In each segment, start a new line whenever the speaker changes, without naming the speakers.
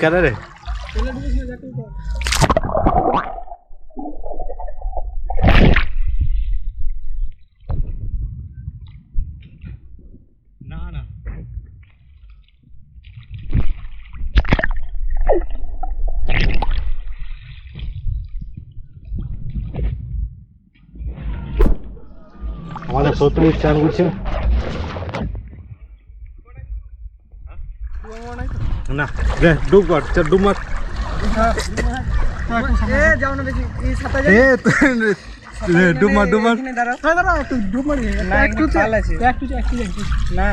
কেন রে না না আমাদের সত্তর চান করছে না রে ডুব কর চল ডুব মার।
এ যাও না দেখি এই সাঁতার
এ রে ডুব মার ডুব মার।
দাঁড়া দাঁড়া একটু ডুব মারি।
না,
একটু
খাল আছে।
একটু যাই, একটু একটু
না।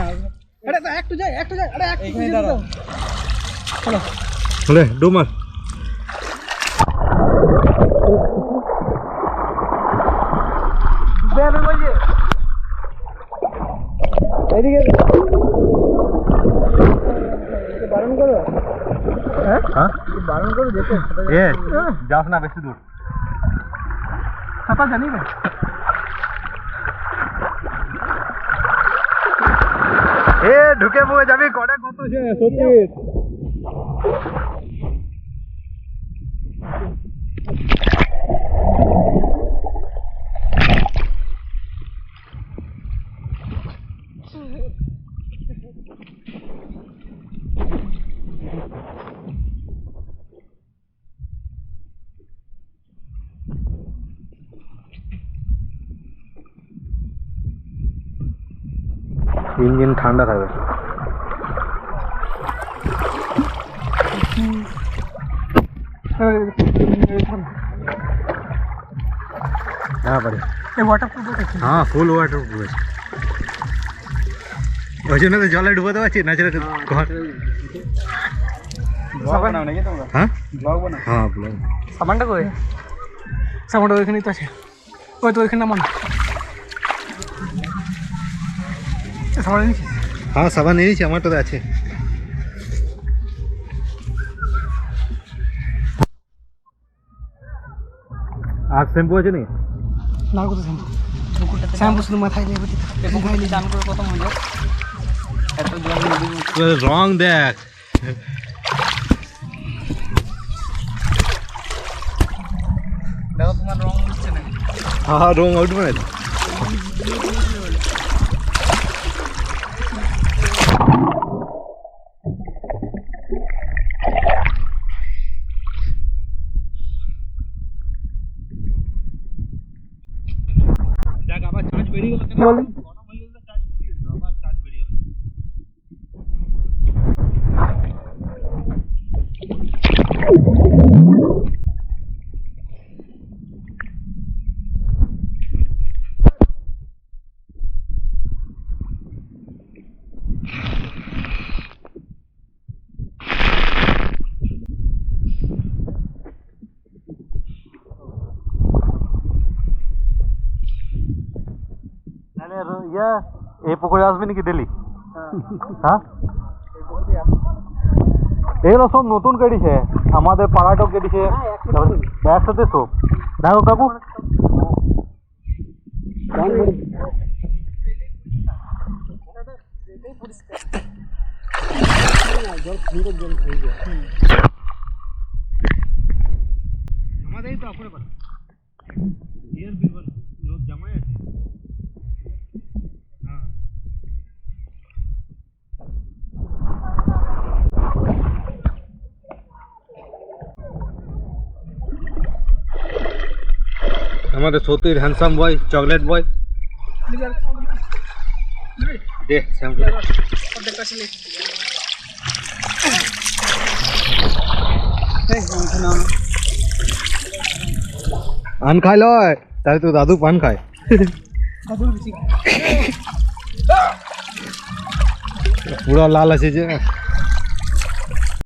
আরে তো একটু যাই একটু যাই আরে একটু। চলো
ডুব মার।
এদিকে। করো? হ্যাঁ?
হ্যাঁ?
বারণ করো যেতে
এ যাস না বেশি দূর।
সাঁতার জানি না
এ ঢুকে পড়ে যাবি কটা কত সে সত্যি ইঞ্জিন ঠান্ডা থাকবে। হ্যাঁ পারি হ্যাঁ ফুল ওয়াটার প্রুফ আছে। ওই জন্য তো জলে ডুবাতে পারছি না ঘর
ব্লগ
হ্যাঁ?
ব্লগ
হ্যাঁ বলো
সাবানটা কই সাবানটা ওইখানেই তো আছে। ওই তো ওইখানে নামান। সাবান নিচ্ছি
হ্যাঁ সাবান নিয়েছি আমার তো আছে। আর শ্যাম্পু আছে নি?
না কত শ্যাম্পু। শ্যাম্পু শুধু মাথায় দিয়ে বুঝি
পুকুরে চান করে কত মজা এত
রং দেখ।
দেখো তোমার রং উঠছে না।
হ্যাঁ রং উঠবে না। Molly. তাহলে ইয়া এই পুকুরে আসবে নাকি ডেলি হ্যাঁ এগুলো সব নতুন কেটেছে আমাদের পাড়াটাও কেটেছে একসাথে সব দেখো কাকু আমাদের এই তো আপরে পাড়া এর বিরবল লোক জামাই আছে আমাদের সত্যির হ্যান্ডসাম বয় চকলেট বয় দে শ্যাম্পু
অর্ধেকটা ছিল
পান খাই লয় তাহলে তো দাদু পান খায়
দাদু বেশি
পুরো লাল আছে যে